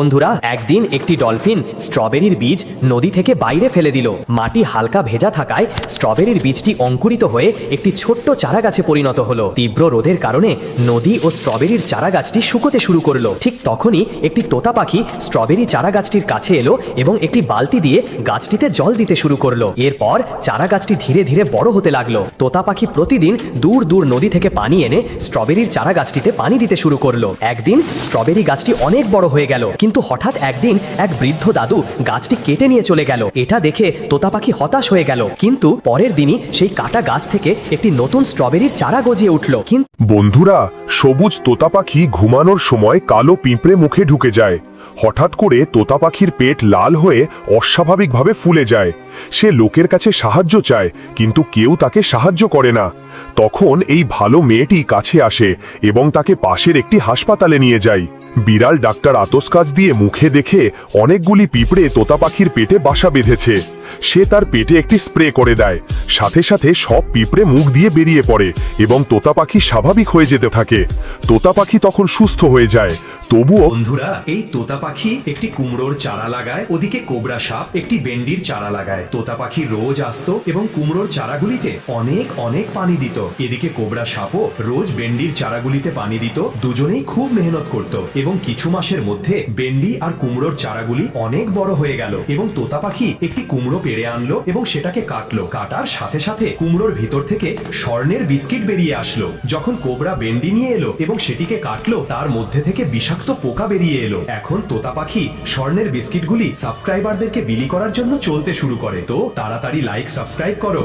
বন্ধুরা, একদিন একটি ডলফিন স্ট্রবেরির বীজ নদী থেকে বাইরে ফেলে দিল। মাটি হালকা ভেজা থাকায় স্ট্রবেরির বীজটি অঙ্কুরিত হয়ে একটি ছোট্ট চারা গাছে পরিণত হলো। তীব্র রোদের কারণে নদী ও স্ট্রবেরির চারা গাছটি শুকোতে শুরু করল। ঠিক তখনই একটি তোতা পাখি স্ট্রবেরি চারা গাছটির কাছে এলো এবং একটি বালতি দিয়ে গাছটিতে জল দিতে শুরু করল। এরপর চারা গাছটি ধীরে ধীরে বড় হতে লাগল। তোতা পাখি প্রতিদিন দূর দূর নদী থেকে পানি এনে স্ট্রবেরির চারা গাছটিতে পানি দিতে শুরু করল। একদিন স্ট্রবেরি গাছটি অনেক বড় হয়ে গেল, কিন্তু হঠাৎ একদিন এক বৃদ্ধ দাদু গাছটি কেটে নিয়ে চলে গেল। এটা দেখে তোতা পাখি হতাশ হয়ে গেল। কিন্তু পরের দিনই সেই কাটা গাছ থেকে একটি নতুন স্ট্রবেরির চারা গজিয়ে উঠল। কিন্তু বন্ধুরা, সবুজ তোতা পাখি ঘুমানোর সময় কালো পিঁপড়ে মুখে ঢুকে যায়। হঠাৎ করে তোতা পাখির পেট লাল হয়ে অস্বাভাবিকভাবে ফুলে যায়। সে লোকের কাছে সাহায্য চায়, কিন্তু কেউ তাকে সাহায্য করে না। তখন এই ভালো মেয়েটি কাছে আসে এবং তাকে পাশের একটি হাসপাতালে নিয়ে যায়। বিড়াল ডাক্তার আতস কাজ দিয়ে মুখে দেখে অনেকগুলি পিঁপড়ে তোতা পাখির পেটে বাসা বেঁধেছে। সে তার পেটে একটি স্প্রে করে দেয়। সাথে সাথে সব পিঁপড়ে মুখ দিয়ে বেরিয়ে পড়ে এবং তোতা পাখি স্বাভাবিক হয়ে যেতে থাকে। তোতা পাখি তখন সুস্থ হয়ে যায়। তবুও বন্ধুরা, এই তোতা পাখি একটি কুমড়োর চারা লাগায়, ওদিকে কোবরা সাপ একটি বেন্ডির চারা লাগায়। তোতা পাখি রোজ আসতো এবং কুমড়োর চারাগুলিতে অনেক অনেক পানি দিত। এদিকে কোবরা সাপও রোজ বেন্ডির চারাগুলিতে পানি দিত। দুজনেই খুব মেহনত করত এবং কিছু মাসের মধ্যে বেন্ডি আর কুমড়োর চারাগুলি অনেক বড় হয়ে গেল এবং তোতা পাখি একটি কুমড়ো পেড়ে আনলো এবং সেটাকে কাটলো। কাটার সাথে সাথে কুমড়োর ভিতর থেকে স্বর্ণের বিস্কিট বেরিয়ে আসলো। যখন কোবরা বেন্ডি নিয়ে এলো এবং সেটিকে কাটলো, তার মধ্যে থেকে বিষাক্ত পোকা বেরিয়ে এলো। এখন তোতা পাখি স্বর্ণের বিস্কিটগুলি সাবস্ক্রাইবারদেরকে বিলি করার জন্য চলতে শুরু করে। তো তাড়াতাড়ি লাইক সাবস্ক্রাইব করো।